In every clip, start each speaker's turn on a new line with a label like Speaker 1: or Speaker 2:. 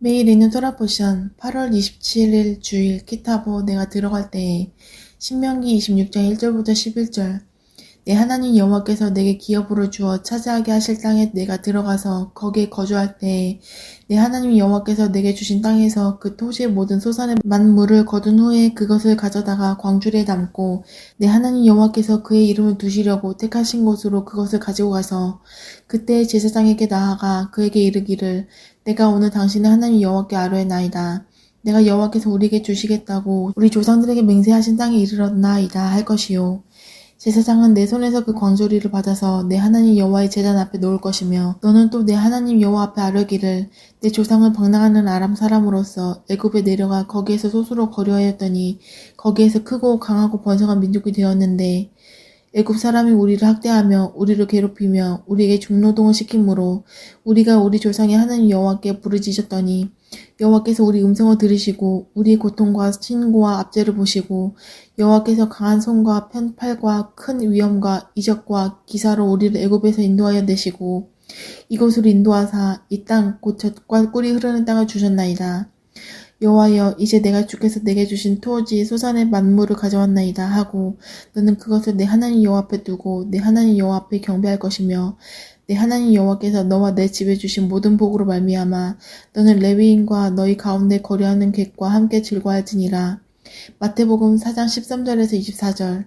Speaker 1: 매일 읽는 토라포션 8월 27일 주일 키타보 내가 들어갈 때에 신명기 26장 1절부터 11절 내 하나님 여호와께서 내게 기업으로 주어 차지하게 하실 땅에 내가 들어가서 거기에 거주할 때에 내 하나님 여호와께서 내게 주신 땅에서 그 토지의 모든 소산의 만물을 거둔 후에 그것을 가져다가 광주리에 담고 내 하나님 여호와께서 그의 이름을 두시려고 택하신 곳으로 그것을 가지고 가서 그때 제사장에게 나아가 그에게 이르기를 내가 오늘 당신의 하나님 여호와께 아뢰나이다. 내가 여호와께서 우리에게 주시겠다고 우리 조상들에게 맹세하신 땅에 이르렀나이다 할 것이요. 제사장은 내 손에서 그 광조리를 받아서 내 하나님 여호와의 제단 앞에 놓을 것이며 너는 또 내 하나님 여호와 앞에 아뢰기를 내 조상을 방랑하는 아람 사람으로서 애굽에 내려가 거기에서 소수로 거류하였더니 거기에서 크고 강하고 번성한 민족이 되었는데 애굽 사람이 우리를 학대하며 우리를 괴롭히며 우리에게 중노동을 시키므로 우리가 우리 조상의 하나님 여호와께 부르짖었더니 여호와께서 우리 음성을 들으시고 우리의 고통과 신고와 압제를 보시고 여호와께서 강한 손과 편팔과 큰 위엄과 이적과 기사로 우리를 애굽에서 인도하여 내시고 이곳으로 인도하사 이 땅 곧 젖과 꿀이 흐르는 땅을 주셨나이다. 여호와여 이제 내가 주께서 내게 주신 토지 소산의 만물을 가져왔나이다 하고 너는 그것을 내 하나님 여호와 앞에 두고 내 하나님 여호와 앞에 경배할 것이며 내 하나님 여호와께서 너와 내 집에 주신 모든 복으로 말미암아 너는 레위인과 너희 가운데 거류하는 객과 함께 즐거워할지니라 마태복음 4장 13절에서 24절.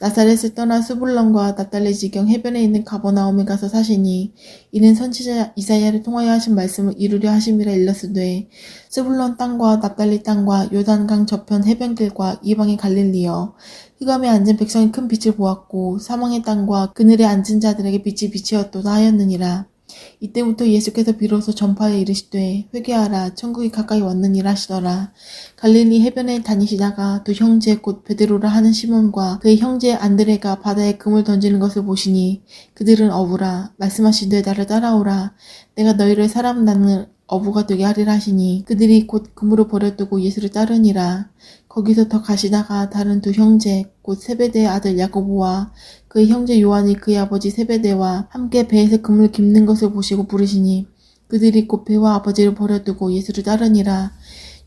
Speaker 1: 나사렛을 떠나 수불론과 납달리 지경 해변에 있는 가버나움에 가서 사시니 이는 선지자 이사야를 통하여 하신 말씀을 이루려 하심이라 일렀으되 스불론 땅과 납달리 땅과 요단강 저편 해변길과 이방의 갈릴리여 흑암에 앉은 백성이 큰 빛을 보았고 사망의 땅과 그늘에 앉은 자들에게 빛이 비치었도다 하였느니라 이때부터 예수께서 비로소 전파에 이르시되 회개하라 천국이 가까이 왔느니라 하시더라. 갈릴리 해변에 다니시다가 두 형제 곧 베드로라 하는 시몬과 그의 형제 안드레가 바다에 금을 던지는 것을 보시니 그들은 어부라 말씀하시되 나를 따라오라. 내가 너희를 사람 낳는 어부가 되게 하리라 하시니 그들이 곧 그물을 버려두고 예수를 따르니라. 거기서 더 가시다가 다른 두 형제 곧 세베대의 아들 야고보와 그의 형제 요한이 그의 아버지 세베대와 함께 배에서 그물을 깁는 것을 보시고 부르시니 그들이 곧 배와 아버지를 버려두고 예수를 따르니라.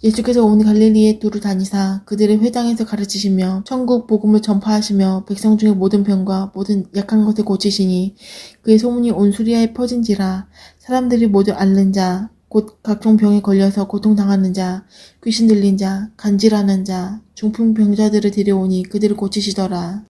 Speaker 1: 예수께서 온 갈릴리에 두루 다니사 그들의 회당에서 가르치시며 천국 복음을 전파하시며 백성 중의 모든 병과 모든 약한 것을 고치시니 그의 소문이 온 수리아에 퍼진지라 사람들이 모두 앓는 자 곧 각종 병에 걸려서 고통당하는 자, 귀신 들린 자, 간질하는 자, 중풍병자들을 데려오니 그들을 고치시더라.